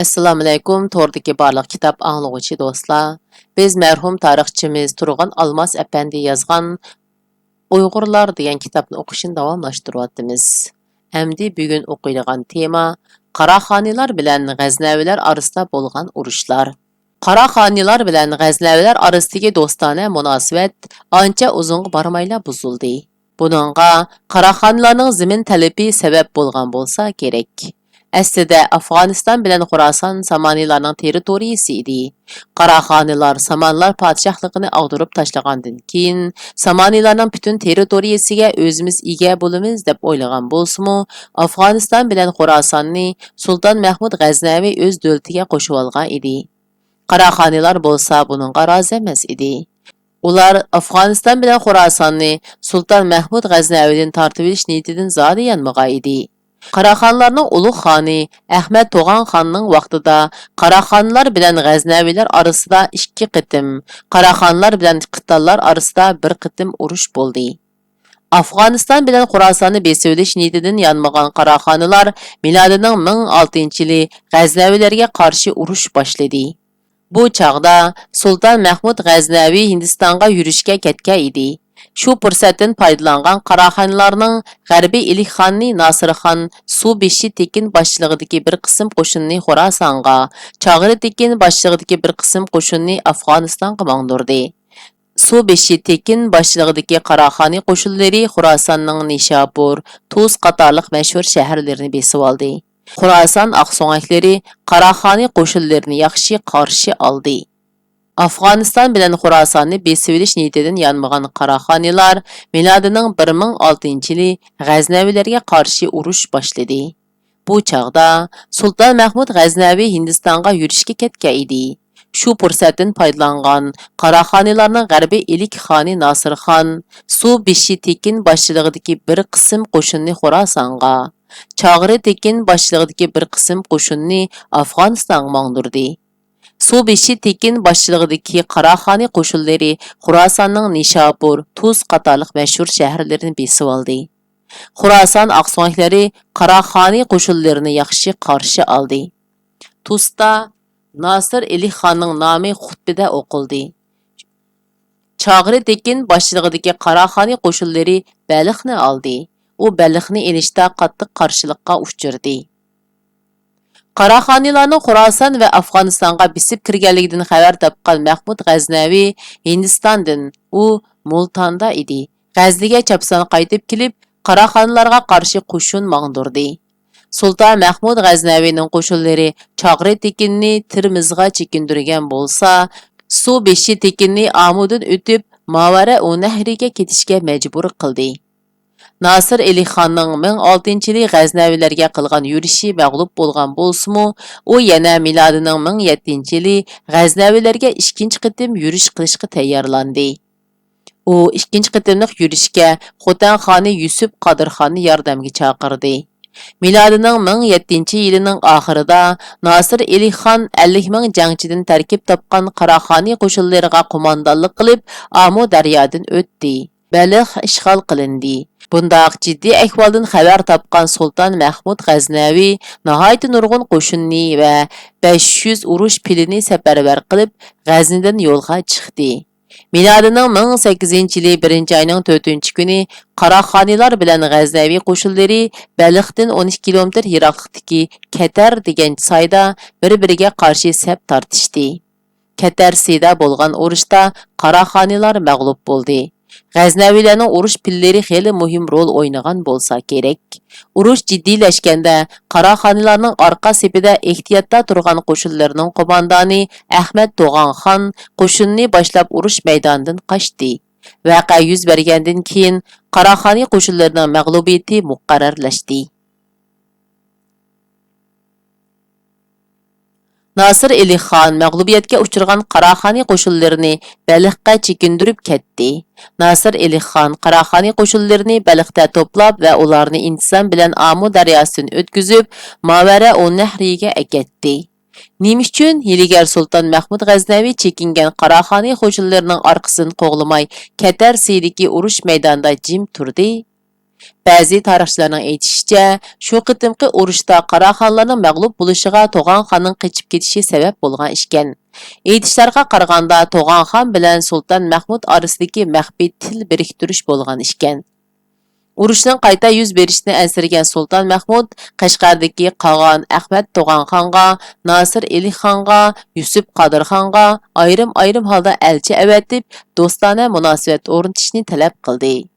Assalamu alaykum, tordagi barliq kitob anglag'uchi do'stlar. Biz marhum tarixchimiz Turg'un Almas apandi yozgan Uyg'urlar degan kitobni o'qishni davomlashtiryapmiz. Endi bugun o'qiydigan tema Qaraxonilar bilan G'aznavilar orasida bo'lgan urushlar. Qaraxonilar bilan G'aznavilar orasidagi do'stona munosabat ancha uzunga bormayla buzildi. Buningga Qaraxonlarning zimin talabi sabab bo'lgan bo'lsa kerak. Əslində Əfqanistan bilən Xurasan Samanilərin territoriyası idi. Qaraxanilər Samanlar padşahlığını ağdırıb taşlağandan keyin Samanilərin bütün territoriyasına özümüz ega bolumuz deyə oylayan bolsunmu, Əfqanistan bilən Xurasanı Sultan Mahmud Qəznəvi öz dövlətinə qoşub alğan idi. Qaraxanilər bolsa bununğa razı emas idi. Ular Afg'oniston bilan Xorasanni Sultan Mahmud G'aznavidan tortib olish niyatidan zodi yanmagan edi. قاراخانلارنىڭ ئۇلۇغ خانى ئەخمەت توغان خاننىڭ ۋاقتىدا قاراخانلار بىلەن غەزنەۋىلەر ئارىسىدا ئىككى قېتىم، قاراخانلار بىلەن قىتانلار ئارىسىدا بىر قېتىم ئۇرۇش بولدى. ئافغانىستان بىلەن خۇراساننى بېسىۋېلىش نىيىتىدىن يانمىغان قاراخانىلار مىلادىنىڭ 1006 يىلى غەزنەۋىلەرگە قارشى ئۇرۇش باشلىدى. Bu چاغدا Sultan مەھمۇد غەزنەۋى ھىندىستانغا يۈرۈشكە كەتكەن ئىدى. Shu fursatdan foydalangan Qaraxonlarning G'arbiy Ilikxonni Nasirxon Subeshi Tekin boshchiligidagi bir qism qo'shinni Xorasonga, Chag'ri Tekin boshchiligidagi bir qism qo'shinni Afg'onistonga mangdirdi. Subeshi Tekin boshchiligidagi Qaraxoni qo'shinlari Xorasonning Nishapur, Tuz qatorliq mashhur shaharlarini besib oldi. Xorason oqso'ngaklari Qaraxoni qo'shinlarini yaxshi qarshi oldi. Afg'oniston bilan besib olish niyatidan yanmagan Qaraxonilar milodining 1006-yili G'aznavilarga qarshi urush boshladi. Bu chaqda Sulton Mahmud G'aznavi Hindistonga yurishga ketgan edi. Shu fursatdan foydalangan Qaraxonilarning G'arbiy ilik xoni Nasirxon Su Bishi Tekin boshchiligidagi bir qism qo'shinni Xorasonga, Chag'ri Tekin boshchiligidagi bir qism qo'shinni Afg'onistonga су беші текен басшылығыдекі қарахани қошылдері құрасанның нишапур туз қаталық мәшһүр шәһірлерін бесіп алды. Құрасан ақсуаклары қарахани қошылдеріні яқшы қаршы алды. Туста насыр или ханның намы құтбеде оқылды. Чағыры текен басшылығыдекі қарахани қошылдері бәліхні алды. О бәліхні елішта қаттық қаршылыққа ұшырды Qaraxonilarning Xorason va Afg'onistonga bisib kirganligidan xabar topgan Mahmud G'aznavi Hindistondan u Multonda edi. G'azniga chapson qaytib kelib, Qaraxonlarga qarshi qo'shin mangdirdi. Sulton Mahmud G'aznavining qo'shinlari Chag'ri Tekinni Tirmizga chekindirgan bo'lsa, suv beshi Tekinni Amudin o'tib Mavara Unahriga ketishga majbur qildi. Nasir Elixonning 1006-yili G'aznavilarga qilgan yurishi mag'lub bo'lgan bo'lsa-mu, u yana milodining 1007-yili G'aznavilarga ikkinchi qitim yurish qilishga tayyorlandi. U ikkinchi qitimliq yurishga Xotan xoni Yusuf Qodirxonni yordamga chaqirdi. Milodining 1007-yilining oxirida Nasir Elixon 50 ming jangchidan tarkib topgan Qaraxoni qo'shinlariga qo'mondonlik qilib, Amu daryodan o'tdi. Balix ishg'ol qilindi. Бұндағы жидді әхвалдың қабар тапқан Султан Мәхмуд ғазнәуи нағайты нұрғын қошынны вә 500 ұруш пиліні сәпәрбәр қылып ғазнідің елға чықты. Миладының 1800-лі 1 айның 4 күні Қараханилар білән ғазнәуи қошылдері Бәліқтің 12 километр ирақтыки кәтәр деген сайда бір-бірге қаршы сәп тартышты. Кәтәр сейда болған ұрышта Қараханилар мәғлуп болды. g'aznavilarning urush pillari xeli muhim rol o'ynagan bo'lsa kerak urush jiddiylashganda qaroxanilarning orqa sepida ehtiyotda turgan qo'shinlarning qo'mondoni ahmad to'g'on xon qo'shinni boshlab urush maydonidan qochdi vaqa yuz bergandan keyin qaroxani qo'shinlarining mag'lubiyati muqarrarlashdi Nasır Elixan məğlubiyyətə uçurğan Qaraxani qoşunlarını Bəliqə çəkindirib getdi. Nasır Elixan Qaraxani qoşunlarını Bəliqdə toplab və onları intizam bilan Amu daryasını ötküzüb Mavara o nəhriyə əkətdi. Nima uchun Hiligar Sultan Mahmud G'aznaviy chekingan Qaraxani qo'shinlarining orqasini qo'g'lamay Qatar Siydiki urush maydonida jim turdi? Bəzi tarixçilərin etişicə, şu qıtımqı uruşda Qaraxanların məğlub buluşuğa Toğan xanın qaçıb getişi səbəb bolğan işkən. Etişlərə qarğanda Toğan xan bilən Sultan Mahmud arasındakı məxfi til biriktiriş bolğan işkən. Uruşdan qayta yuz berishni ansirgan Sultan Mahmud Qashqardagi Qag'on Ahmad Tog'an xonga, Nasir Elih xonga, Yusuf Qodir xonga ayrim-ayrim holda elchi avatib, do'stona munosabat o'rnatishni talab qildi.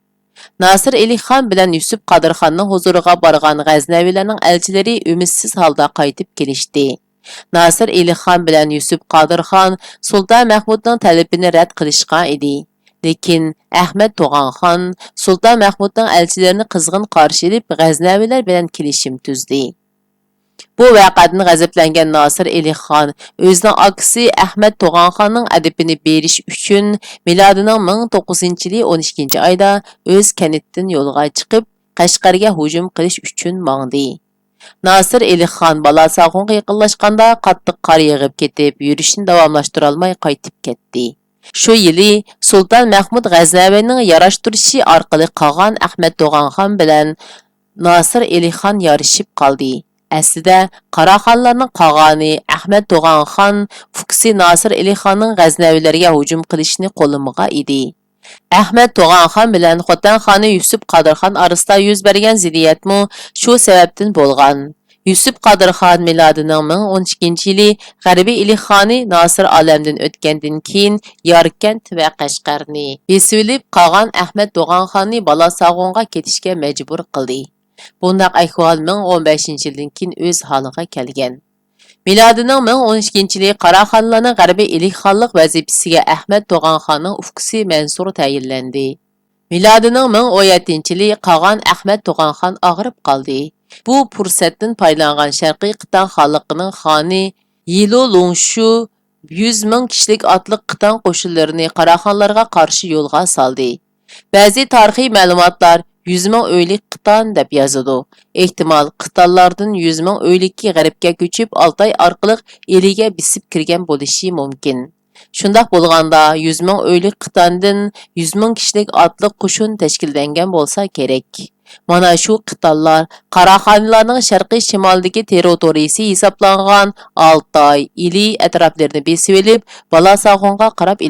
Nasir Eli xon bilan Yusuf Qodir xonning huzuriga borgan G'aznavilarning elchilari umidsiz holda qaytib kelishdi. Nasir Eli xon bilan Yusuf Qodir xon Sulton Mahmudning talabini rad qilishgan edi. Lekin Ahmad To'g'on xon Sulton Mahmudning elchilarini qizg'in qarshi olib, G'aznavilar bilan kelishim tuzdi. Bu vəqədən qəzəblənən Nasir Elixan özünün akısı Əhməd Toğanxanın ədəbini beriş üçün miladının 1009-cu ili 12-ci ayda öz kənitdən yolğa çıxıb Qashqarga hücum qilish üçün mağdı. Nasir Elixan Balasaqonğa yaqınlaşqanda qattiq qar yığıb ketib, yürüşünü davamlaşdıra olmay qaytıb getdi. Şu yili Sultan Mahmud G'aznaviyning yarashtirishi orqali qolgan Ahmad To'g'onxon bilan Nasir Elixon yarishib qoldi. Əslində Qaraxanların Qağani Əhməd Doğan xan Fuksi Nasir Elixanın Qəznəvilərə hücum qilishini qo'limiga idi. Əhməd Doğan xan bilan Xotan xanı Yusuf Qadir xan arasında yuz bergan ziddiyatmı shu sababdan bo'lgan. Yusuf Qadir xan milodining 1012 yili G'arbiy Ilixoni Nasir olamdan o'tgandan keyin Yorkent va Qashqarni besilib qolgan Ahmad Do'g'on xonni bola sog'unga ketishga majbur qildi. بۇنداق ئەھۋال 1015 يىلدىن كېيىن ئۆز ھالىغا كەلگەن. مىلادىنىڭ 1012 يىلى قاراخانلارنىڭ غەربىي ئىلىك خانلىق ۋەزىپىسىگە ئەخمەت توغان خاننىڭ ئۇكىسى مەنسۇر تەيىنلەندى. مىلادىنىڭ 1017 يىلى قاغان ئەخمەت توغان خان ئاغرىپ قالدى. بۇ پۇرسەتتىن پايدىلانغان شەرقىي قىتاڭ خانلىقىنىڭ خانى يىلو لوڭشۇ 100 مىڭ كىشىلىك ئاتلىق قىتاڭ قوشۇنلىرىنى قاراخانلارغا قارشى يولغا سالدى. بەزى تارىخىي مەلۇماتلار يۈز مىڭ ئۆيلۈك قىتان دەپ يازىدۇ. ئېھتىمال قىتانلاردىن يۈز مىڭ ئۆيلۈكى غەربكە كۆچۈپ ئالتاي ئارقىلىق ئىلىگە بېسىپ كىرگەن بولۇشى مۇمكىن. شۇنداق بولغاندا يۈز مىڭ ئۆيلۈك قىتاندىن يۈز مىڭ كىشىلىك ئاتلىق قوشۇن تەشكىللەنگەن بولسا كېرەك. مانا شۇ قىتانلار قاراخانىيلارنىڭ شەرقىي شىمالدىكى تېررىتورىيىسى ھېسابلانغان ئالتاي ئىلى ئەتراپلىرىنى بېسىۋېلىپ بالاساغۇنغا قاراپ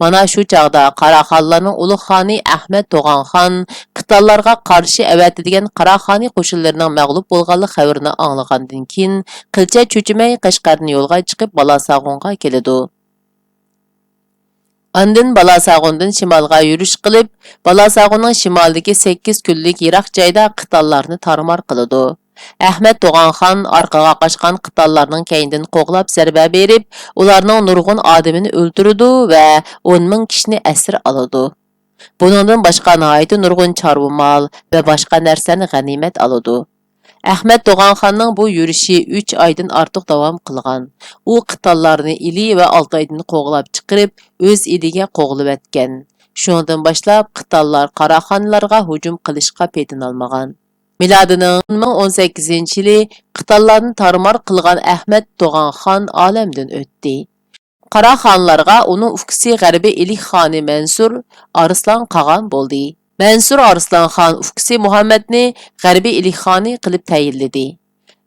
Mana shu chaqda Qaraxonlarning ulug' xoni Ahmad To'g'onxon qitallarga qarshi avatadigan Qaraxoni qo'shinlarining mag'lub bo'lganligi xabarini anglagandan keyin qilcha cho'chimay Qashqarni yo'lga chiqib Balasag'onga keladi. Andin Balasag'ondan shimolga yurish qilib, Balasag'onning shimolidagi 8 kunlik yiroq joyda qitallarni tarmar qiladi. Ahmad To'g'onxon orqaga qochgan qitallarning keyindan qo'g'lab zarba berib, ularning nurg'un odamini o'ldirdi va 10 ming kishini asir oladi. Buningdan boshqa nihoyat nurg'un chorva mol va boshqa narsani g'animat oladi. Ahmad To'g'onxonning bu yurishi 3 oydan ortiq davom qilgan. U qitallarni Ili va Oltoydan qo'g'lab chiqarib, o'z iliga qo'g'lab etgan. Shundan boshlab qitallar Qaraxonlarga hujum qilishga petin Miladının 1018 yili qıtallarını tarmar qılğan Əhməd Doğan xan aləmdən ötdi. Qara xanlarga onun ufqisi Qərbi İlik xanı Mənsur Arslan qağan boldi. Mənsur Arslan xan ufqisi Muhammədni Qərbi İlik xanı qılıb təyinlədi.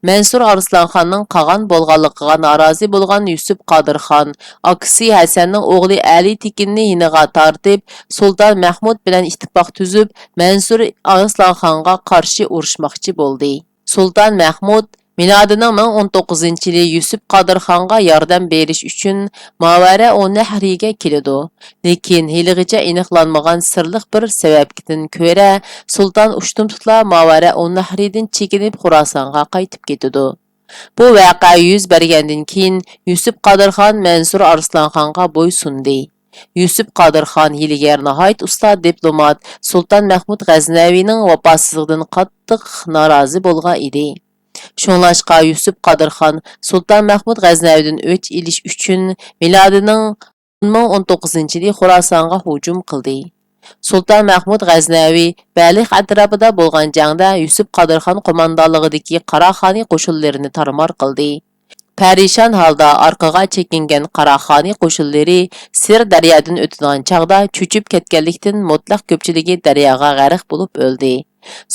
Мәнсур Арсланханның каган болганлыгыга наразы булган Юсуп Кадырхан, акси Хәсәннең оглы Әли Тикинне янына тартып, Султан Мәхмүд белән иттифак төзеп, Мәнсур Арсланханга каршы урышмакчы булды. Султан Мәхмүд Miladının 1019-yili Yusuf Qadir xanğa berish beriş üçün Mavara o nəhriyə kilidu. Lekin hiligicə iniqlanmagan sırlıq bir səbəbkidən görə Sultan uçtumtutla Mavara o nəhridən çəkinib Xurasanğa qayıtıb getidu. Bu vəqə yüz bərgəndən keyin Yusuf Qadir xan Mansur Arslan xanğa boy sundi. Yusuf Qadir nəhayət usta diplomat Sultan Mahmud Qəznəvinin vəfasızlığından qattiq narazı bolğan idi. Şunlaşqa Yusuf Qadırxan Sultan Mahmud G'aznavidan o'ch ilish uchun milodining 1019 yili Xorasonga hujum qildi. Sultan Mahmud G'aznaviy Balix atrofida bo'lgan jangda Yusuf Qadirxon qo'mondonligidagi Qarahani qo'shinlarini tarmor qildi. Pərişan halda arqağa çəkingən Qaraxani qoşulları Sir dəryadan ötüdən çağda çüçüb ketkənlikdən mutlaq köpçülüğü dəryağa qərq bulub öldü.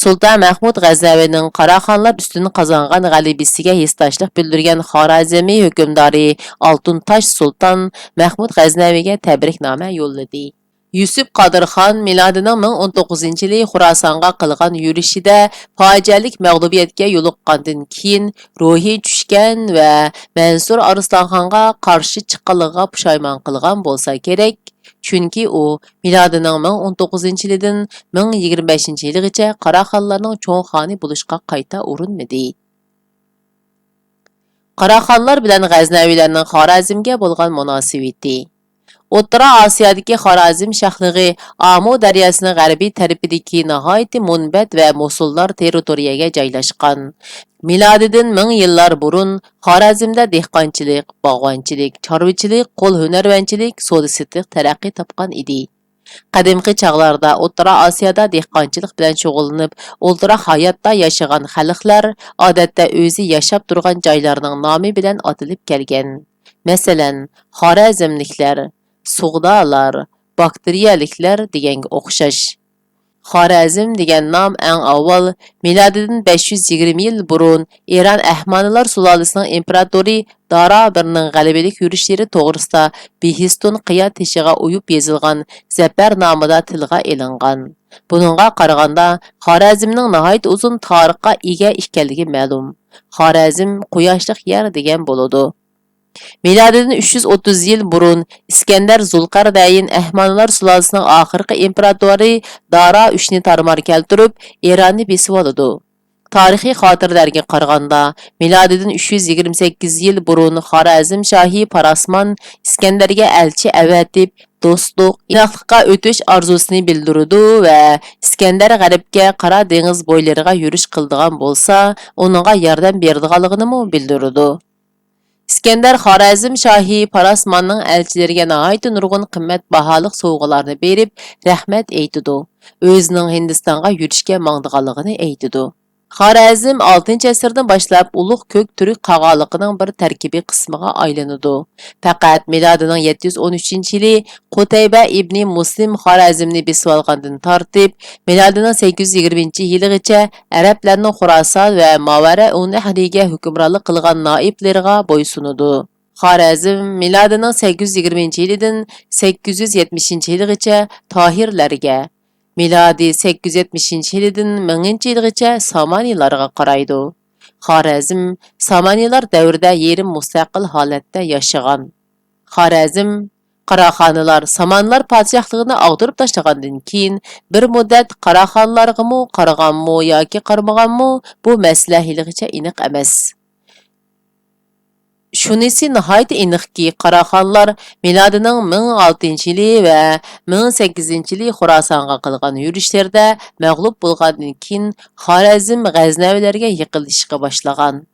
Sultan Mahmud G'aznavining Qaraxonlar ustidan qozongan g'alabasiga hissdoshlik bildirgan Xorazmiy hukmdori Oltuntosh Sultan Mahmud G'aznaviga tabriknoma yo'lladi. Yusuf Qadirxon milodining 1019-yili Xurosonga qilgan yurishida fojialik mag'lubiyatga yo'liqqandan keyin ruhi tushgan va Mansur Arslonxonga qarshi chiqqanligiga pushaymon qilgan bo'lsa kerak. Чүнки у миладының 1019-йылдан 1025-йылгача Қараханларның чоң ханы қайта кайта урынмады. Қараханлар белән Газнавиләрнең Харазимгә булган мөнәсәбәте O'rta Osiyodagi Xorazm shahlig'i Amu daryosining g'arbiy tarafidagi nihoyatda munbat va musullar territoriyaga joylashgan. Milodidan ming yillar burun Xorazmda dehqonchilik, bog'bonchilik, chorvachilik, qo'l hunarvanchilik, savdo-sotiq taraqqiy topgan edi. Qadimgi chaqlarda O'rta Osiyoda dehqonchilik bilan shug'ullanib, o'ltira hayotda yashagan xalqlar odatda o'zi yashab turgan joylarining nomi bilan atilib kelgan. Masalan, Xorazmliklar, Sug'dolar, bakteriyaliklar deganga o'xshash. Xorazm degan nom eng avval milodidan 520 yil burun Eron Ahmonilar sulolasining imperatori Dara birning g'alabalik yurishlari to'g'risida Behistun qiya teshiga uyib yozilgan Zafar nomida tilga elingan. Buningga qaraganda Xorazmning nihoyat uzun tarixga ega ekanligi ma'lum. Xorazm quyoshlik yer degan bo'ladi. Milodidan 330 yil burun Iskandar Zulqarnayn Ahmonlar sulolasining oxirgi imperatori Dara 3 ni tarmar keltirib, Eronni besib oladi. Tarixiy xotirlarga qaraganda, milodidan 328 yil burun Xorazm shohi Parasmon Iskandarga elchi avatib, do'stlik, inoqlikqa o'tish orzusini bildirdi va Iskandar g'arbga Qora dengiz bo'ylariga yurish qildigan bo'lsa, uningga yordam berdiganligini bildirdi. Iskandar Xorazm shohi Parasmonning elchilariga nihoyat nurg'un qimmat baholiq sovg'alarni berib, rahmat aytidi. O'zining Hindistonga yurishga mangdiganligini aytidi. Xarəzm 6-cı əsrdən başlab Uluq Kök Türk qağalıqının bir tərkibi qismiga aylanıdı. Faqat miladının 713-cü ili Qutaybə ibn Muslim Xarəzmni bisib olğandan tartib miladının 820-ci iligəcə ərəblərin Xurasan və Mavara Unəhriyə hökmranlıq qılğan naiblərə boysunudu. Xarəzm miladının 820-ci ilidən 870-ci iligəcə Tahirlərə yilidan 1000 yilgacha Samanilarga qaraydi. Xorazm Samanilar davrida yerim mustaqil holatda yashagan. Xorazm Qaraxonlar Samanlar podshohligini og'dirib tashlagandan keyin bir muddat Qaraxonlarga-mu qaraganmi yoki qarmaganmi bu masala haligacha aniq emas. Şunisi nahayt inihki Karahanlar miladının 1006-yli we 1008-yli Xorasanga kılgan yürüşlerde mağlup bolgandan kin Harazim Gaznavilerge yıkılışqa başlagan.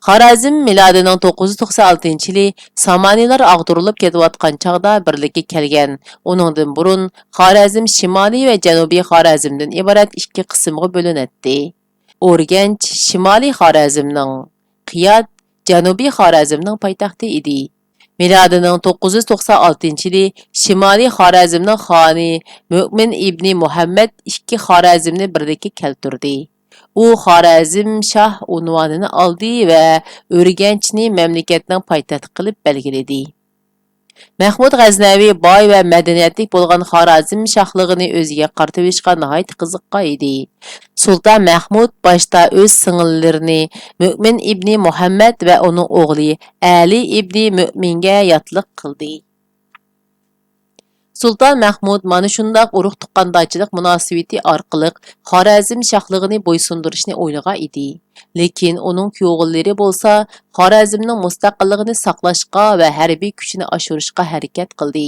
Xarazm miladının 996-yli Samaniler agdurulup ketiyatkan çağda birlikki kelgen. Onundan burun Xarazm şimali we janubi Xarazmdan ibaret iki kısımga bölünetdi. Orgenç şimali Harazimning Qiyad Janubiy Xorazmning poytaxti edi. Milodining 996-yili Shimoliy Xorazmning xoni Mu'min ibn Muhammad ikki Xorazmni birlikka keltirdi. U Xorazm shoh unvonini oldi va O'rganchni mamlakatning poytaxti qilib belgiladi. Mahmud G'aznavi boy va madaniyatli bo'lgan Xorazm shohligini o'ziga картып ишкан наһайт кызыкка. Sultan Mahmud başda öz singillerini Mü'min ibni Muhammed və onun oğlu Ali ibni Mü'mingə yatlıq qıldı. Sultan Mahmud mana şundaq uruq tuqqandaçılıq münasibəti arqılıq Xorazm şahlığını boysundurışını oylağa idi. Lekin onun kuyog'ulları bolsa Xorazmning mustaqilligini saqlashqa və hərbi kuchini oshirishga harakat qildi.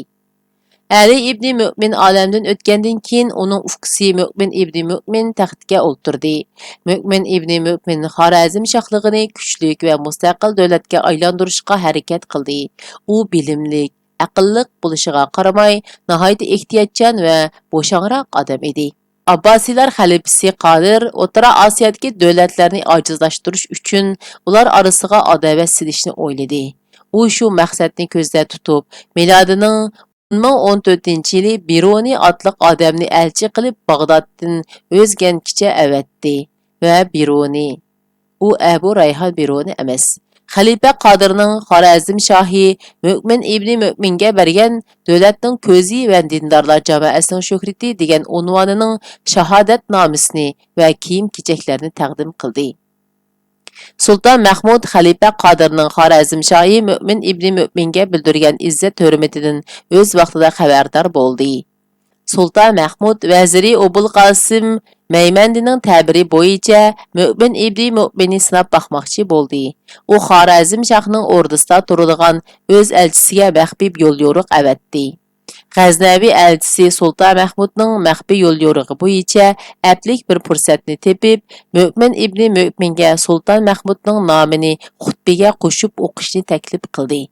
Əli İbni Mömin aləmdən ötgəndən keyin onun ufqisi Mömin İbni Mömin taxtga oturdu. Mömin İbni Mömin Xarazm şahlığını güclük və müstəqil dövlətə aylandırışqa hərəkət qıldı. U bilimlik, aqıllıq buluşuğa qaramay, nəhayət ehtiyatçan və boşanraq adam idi. Abbasilar xəlifəsi Qadir Orta Asiyadakı dövlətlərini acizləşdiriş üçün ular arasına adavət silişini oyladı. u shu maqsadni ko'zda tutib milodining ئون مىڭ ئون تۆتىنچى يىلى بىرۇنى ئاتلىق ئادەمنى ئەلچى قىلىپ باغدادتىن ئۆزگەنگىچە ئەۋەتتى ۋە بىرۇنى ئۇ ئەبۇ رەيھان بىرۇنى ئەمەس. خەلىپە قادىرنىڭ خارەزم شاھى مۆمىن ئىبنى مۆمىنگە بەرگەن دۆلەتنىڭ كۆزى ۋە دىندارلار جامائەسىنىڭ شۆھرىتى دېگەن ئۇنۋانىنىڭ شاھادەتنامىسىنى ۋە كىيىم كېچەكلەرنى تەقدىم قىلدى. Sultan Mahmud Xalifa Qodirning Xorazm shohi Mu'min ibn Mu'minga bildirgan izzat hurmatidan o'z vaqtida xabardor bo'ldi. Sultan Mahmud vaziri Ubul Qasim Meymendining ta'biri bo'yicha Mu'min ibn Mu'minni sinab baxmoqchi bo'ldi. U Xorazm shahrining o'rdisida turadigan o'z elchisiga maxfiy yo'l yo'riq avatdi. G'aznavi elchisi Sultan Mahmudning maxfiy yo'l yo'rig'i bo'yicha aplik bir fursatni tepib, Mu'min ibn Mu'minga Sultan Mahmudning nomini xutbiga qo'shib o'qishni taklif qildi.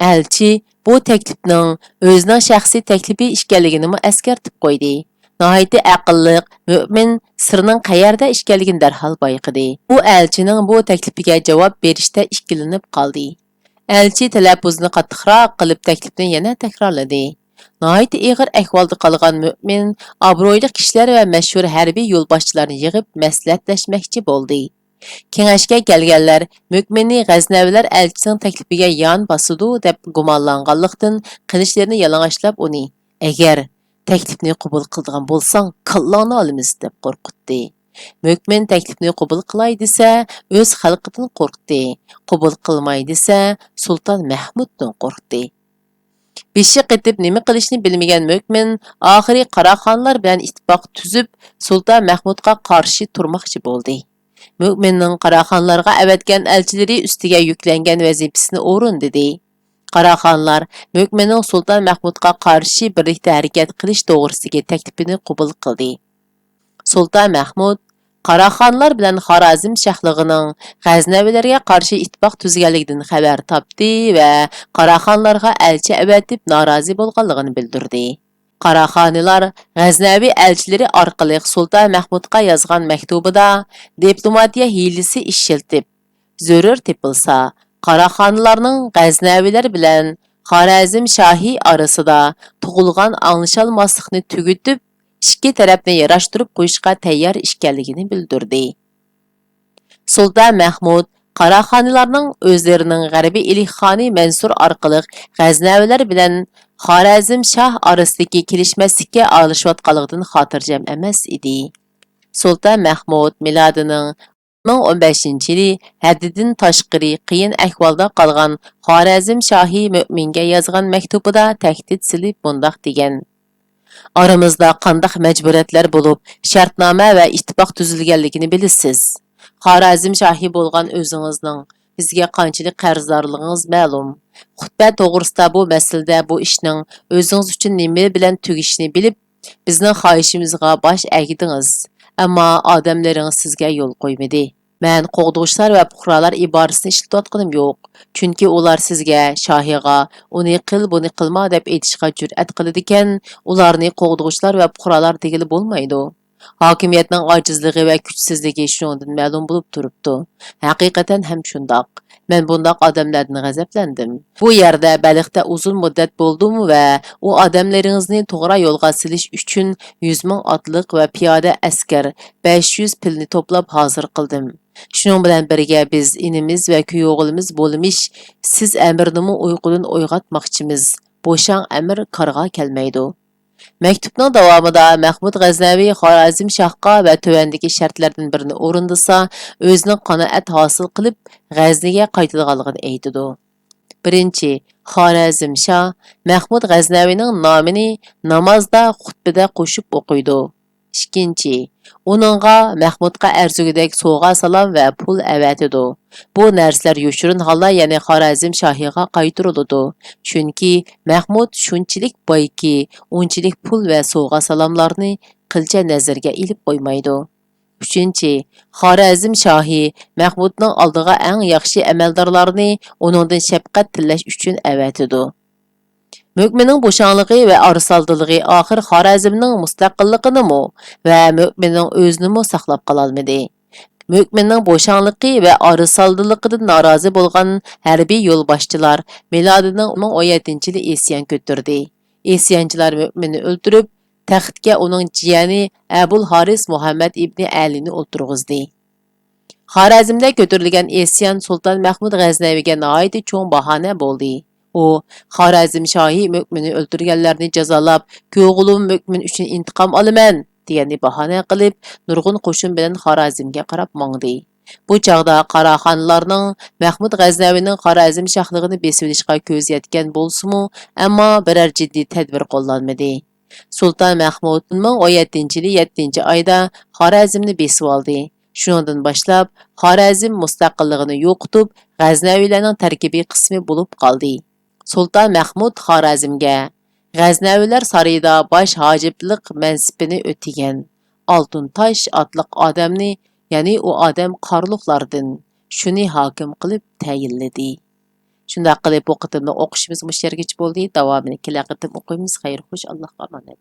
Elchi bu taklifning o'zining shaxsiy taklifi ekanligini eskartib qo'ydi. Nihoyatda aqlliq Mu'min sirning qayerda ekanligini darhol bayqidi. U elchining bu taklifiga javob berishda ikkilanib qoldi. Elchi talaffuzni qattiqroq qilib taklifni yana takrorladi. Nihoyatda ig'ir ahvolda qolgan Mu'min obro'li kishilar va mashhur harbiy yo'lboshchilarni yig'ib maslahatlashmoqchi bo'ldi. Kengashga kelganlar Mu'minni G'aznavilar elchisining taklifiga yon bosidi deb gumonlanganlikdan qilishlarini yalang'ochlab uni agar taklifni qabul qiladigan bo'lsang kallangni olamiz deb taklifni qabul qilay desa, o'z xalqidan qo'rqdi. Qabul qilmay desa, Sulton Mahmuddan qo'rqdi. بېشى قېتىپ نېمە قىلىشنى بىلمىگەن مۆكمىن ئاخىرى قاراخانلار بىلەن ئىتتىپاق تۈزۈپ سۇلتان مەھمۇدقا قارشى تۇرماقچى بولدى مۆمىننىڭ قاراخانلارغا ئەۋەتكەن ئەلچىلىرى ئۈستىگە يۈكلەنگەن ۋەزىپىسىنى ئورۇندىدى قاراخانlar مۆكمىنىڭ سۇلتان مەھمۇدقا قارشى بىرلىكتە ھەرىكەت قىلىش توغرىسىدىكى تەكلىپىنى قوبۇل قىلدى سۇلتان مەھمۇد Qaraxanlar bilan Xorazm şahlığının Ғəznəvilərə qarşı ittifaq tüzgənliyindən xəbər tapdı və Qaraxanlarga elçi əvətib narazı bolğanlığını bildirdi. Qaraxanilar Ғəznəvi elçiləri arqalıq Sultan Mahmudqa yazğan məktubida diplomatiya hilisi işiltib, zörür tepilsa, Qaraxanlarının Ғəznəvilər bilan Xorazm şahi arasında tuğulğan anlaşılmazlıqni tügütüb ikki tarafni yarashtirib qo'yishga tayyor ekanligini bildirdi sulton mahmud Қараханиларның өзләренең Гәрби Илиххани Мансур аркылы Гәзнәвиләр белән Харазим шаһ арасындагы килешмәслеккә алышып атканлыгыдан хатırҗәм эмас иде. Султан Мәхмүд миладының 1015 елы хәддидән ташкыры кыен әхвалда калган Харазим шаһи мөэмингә язган мәктубыда тәһдид силеп мондак дигән: Aramızda qandaq məcburiyyətlər bo'lib, shartnoma va ittifoq tuzilganligini bilasiz. Xorazm shohi bo'lgan o'zingizning bizga qanchalik qarzdorligingiz ma'lum. Xutba to'g'risida bu masalada bu ishning o'zingiz uchun nima bilan tugishini bilib, bizning xohishimizga bosh egdingiz. Ammo odamlaringiz sizga yo'l qo'ymadi. Men qo'g'dug'ishlar va puhrolar iborasini ishlatayotganim yo'q. Chunki ular sizga, shohiga, uni qil, buni qilma deb aytishga jur'at qiladigan, ularni qo'g'dug'ishlar ва puhrolar degili bo'lmaydi. Hokimiyatning ojizligi va kuchsizligi shundan ma'lum bo'lib turibdi. Haqiqatan ham shundoq. Men bundoq odamlardan g'azablandim. Bu yerda Baliqda uzun muddat bo'ldim va u odamlaringizni to'g'ri yo'lga silish uchun 100 ming otliq va piyoda askar 500 pilni to'plab hozir qildim. Shuning bilan birga biz inimiz va kuyovimiz bo'lmish siz amrnimi uyqudan uyg'otmoqchimiz. Bo'shang amr qarg'a kelmaydi. Мәктүпнең дәвамында Мәхмүд Газнәви Харазим шаһка вә төвәндәге шартлардан берне орындыса, өзенең канаәт хасил кылып, Газнигә кайтылганлыгын әйтүде. 1. Харазим шаһ Мәхмүд Газнәвинең намын намазда, хутбәдә кушып оқыйды. ئىككىنچى، ئۇنىڭغا مەخمۇتقا ئەرزىگۈدەك سوۋغا سالام ۋە پۇل ئەۋەتىدۇ. بۇ نەرسىلەر يوشۇرۇن ھالدا يەنە خارەزم شاھىغا قايتۇرۇلىدۇ. چۈنكى مەخمۇت شۇنچىلىك بايكى، ئۇنچىلىك پۇل ۋە سوۋغا سالاملارنى قىلچە نەزەرگە ئېلىپ قويمايدۇ. ئۈچىنچى، خارەزم شاھى مەخمۇتنىڭ ئالدىغا ئەڭ ياخشى ئەمەلدارلارنى ئۇنىڭدىن شەپقەت تىللەش ئۈچۈن ئەۋەتىدۇ. Mö'minning bo'shanligi va arsaldiligi oxir Xorazmning mustaqilligini va mo'minning o'zini saqlab qololmadi. Mö'minning bo'shanligi va arsaldiligidan norozi bo'lgan harbiy yo'lboshchilar milodining 17-yili isyon ko'tardi. Isyonchilar mo'minni o'ldirib, taxtga uning jiyani Abul Haris Muhammad ibn Alini o'ltirg'izdi. Xorazmda ko'tarilgan isyon Sulton Mahmud G'aznaviga nihoyat cho'ng bahona bo'ldi. U Xorazm shohi mo'minni o'ldirganlarni jazolab, ko'g'lim mo'min uchun intiqom olaman deganni bahona qilib, nurg'un qo'shin bilan Xorazmga qarab mongdi. Bu chaqda Qaraxonlarning Mahmud G'aznavining Xorazm shahligini besib olishga ko'z yetgan bo'lsa-mu, ammo biror jiddiy tadbir qo'llanmadi. Sulton Mahmud 17-yili 7-oyda Xorazmni besib oldi. Shundan boshlab Xorazm mustaqilligini yo'qotib, G'aznavilarning tarkibiy qismi bo'lib qoldi. Sultan Mahmud Xorazmga Ғәзнәвиләр сарайда баш хаҗиблык мәнсибене өтегән Алтын таш атлык адамны, яни у адам қарлықлардан шуны хаким кылып тәйинледи. Шунда кылып вакытны оқышыбыз мөшәргеч булды. Дәвамын килә кытып оқыйбыз. Хәйр хуш Аллаһка аманат.